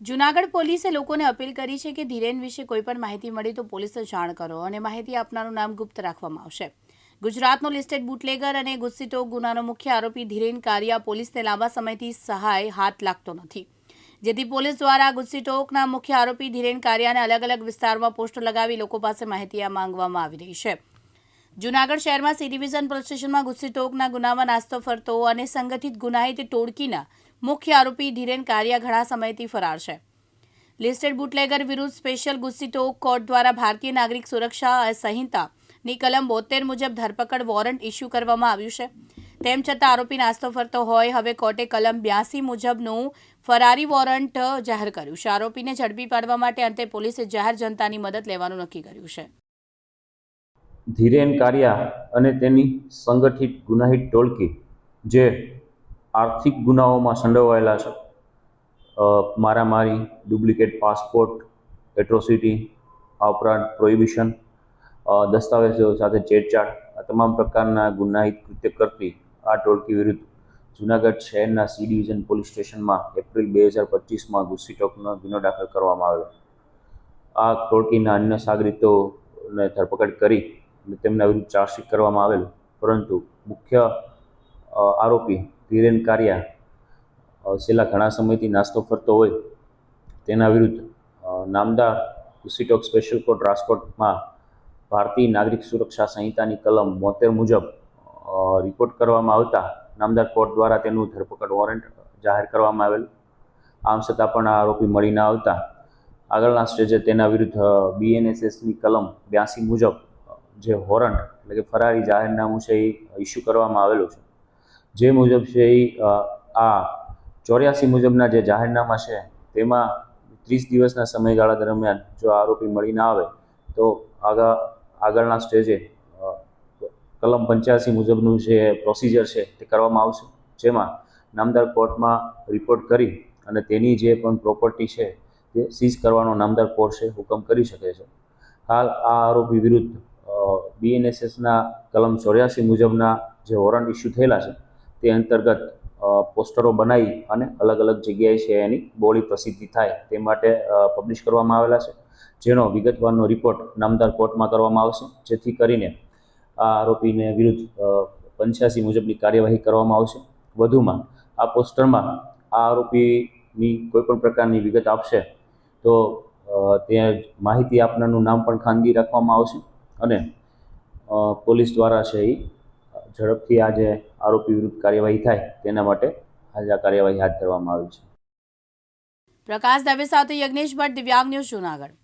જુનાગઢ પોલીસે લોકોને અપીલ કરી છે કે ધીરેન વિશે કોઈ પણ માહિતી મળી તો પોલીસને જાણ કરો અને માહિતી આપનારું નામ ગુપ્ત રાખવામાં આવશે. ગુજરાતનો લિસ્ટેડ બુટલેગર અને ગુસ્સીટો ગુનાનો મુખ્ય આરોપી ધીરેન કારિયા પોલીસને લાંબા સમયથી સહાય હાથ લાગતો નથી. જેથી પોલીસ દ્વારા ગુસ્સીટોકના મુખ્ય આરોપી ધીરેન કારિયાને અલગ અલગ વિસ્તારમાં પોસ્ટર લગાવી લોકો પાસે માહિતી માંગવામાં આવી રહી છે. જુનાગઢ શહેરમાં સી ડિવિઝન પોલીસ સ્ટેશનમાં ગુસ્સીટોકના ગુનામાં નાસ્તો ફરતો અને સંગઠિત ગુનાહિત ટોળકીના મુખ્ય આરોપી ધીરેન કારિયા ઘણા સમયથી ફરાર છે. લિસ્ટેડ બુટલેગર વિરુદ્ધ સ્પેશિયલ ગુસ્સીટોક કોર્ટ દ્વારા ભારતીય નાગરિક સુરક્ષા સંહિતાની કલમ બોતેર મુજબ ધરપકડ વોરંટ ઇસ્યુ કરવામાં આવ્યું છે. તેમ છતાં આરોપી નાસ્તો ફરતો હોય, હવે કોર્ટે કલમ બ્યાસી મુજબનું ફરારી વોરંટ જાહેર કર્યું છે. આરોપીને ઝડપી પાડવા માટે અંતે પોલીસે જાહેર જનતાની મદદ લેવાનું નક્કી કર્યું છે. ધીરેન કારિયા અને તેની સંગઠિત ગુનાહિત ટોળકી જે આર્થિક ગુનાઓમાં સંડોવાયેલા છે. મારામારી, ડુપ્લિકેટ પાસપોર્ટ, એટ્રોસિટી, આ ઉપરાંત પ્રોહિબિશન દસ્તાવેજો સાથે છેડછાડ આ તમામ પ્રકારના ગુનાહિત કૃત્ય કરતી આ ટોળકી વિરુદ્ધ જુનાગઢ શહેરના સી ડિવિઝન પોલીસ સ્ટેશનમાં એપ્રિલ બે હજાર પચીસમાં ગુસ્સીટોકનો ગુનો દાખલ કરવામાં આવ્યો. આ ટોળકીના અન્ય સાગરીતોને ધરપકડ કરી અને તેમના વિરુદ્ધ ચાર્જશીટ કરવામાં આવેલ. પરંતુ મુખ્ય આરોપી ધીરેન કારિયા છેલ્લા ઘણા સમયથી નાસ્તો ફરતો હોય તેના વિરુદ્ધ નામદાર ગુસ્સીટોક સ્પેશિયલ કોર્ટ રાજકોટમાં ભારતીય નાગરિક સુરક્ષા સંહિતાની કલમ બોતેર મુજબ રિપોર્ટ કરવામાં આવતા નામદાર કોર્ટ દ્વારા તેનું ધરપકડ વોરંટ જાહેર કરવામાં આવેલ. આમ છતાં પણ આ આરોપી મળી ન આવતા. આગળના સ્ટેજે તેના વિરુદ્ધ બીએનએસએસની કલમ બ્યાસી મુજબ જે વોરંટ એટલે કે ફરારી જાહેરનામું છે એ ઇસ્યુ કરવામાં આવેલું છે. જે મુજબ છે એ આ ચોર્યાસી મુજબના જે જાહેરનામા છે, તેમાં ત્રીસ દિવસના સમયગાળા દરમિયાન જો આરોપી મળી ના આવે, તો આગળ આગળના સ્ટેજે કલમ પંચ્યાસી મુજબનું જે પ્રોસિજર છે તે કરવામાં આવશે, જેમાં નામદાર કોર્ટમાં રિપોર્ટ કરી અને તેની જે પણ પ્રોપર્ટી છે તે સીઝ કરવાનો નામદાર કોર્ટ છે હુકમ કરી શકે છે. હાલ આ આરોપી વિરુદ્ધ બીએનએસએસના કલમ ચોર્યાસી મુજબના જે વોરંટ ઇસ્યુ થયેલા છે, તે અંતર્ગત પોસ્ટરો બનાવી અને અલગ અલગ જગ્યાએ છે એની બોલી પ્રસિદ્ધિ થાય તે માટે પબ્લિશ કરવામાં આવેલા છે. જેનો વિગતવારનો રિપોર્ટ નામદાર કોર્ટમાં કરવામાં આવશે, જેથી કરીને આ આરોપીને વિરુદ્ધ પંચ્યાસી મુજબની કાર્યવાહી કરવામાં આવશે. વધુમાં, આ પોસ્ટરમાં આ આરોપીની કોઈ પણ પ્રકારની વિગત આપશે તો તે માહિતી આપનારનું નામ પણ ખાનગી રાખવામાં આવશે. અને પોલીસ દ્વારા છે એ ઝડપથી આ જે આરોપી વિરુદ્ધ કાર્યવાહી થાય તેના માટે આજે આ કાર્યવાહી હાથ ધરવામાં આવી છે. પ્રકાશ દવે સાથે યજ્ઞેશ ભટ્ટ દિવ્યાંગ ન્યૂઝ જુનાગઢ.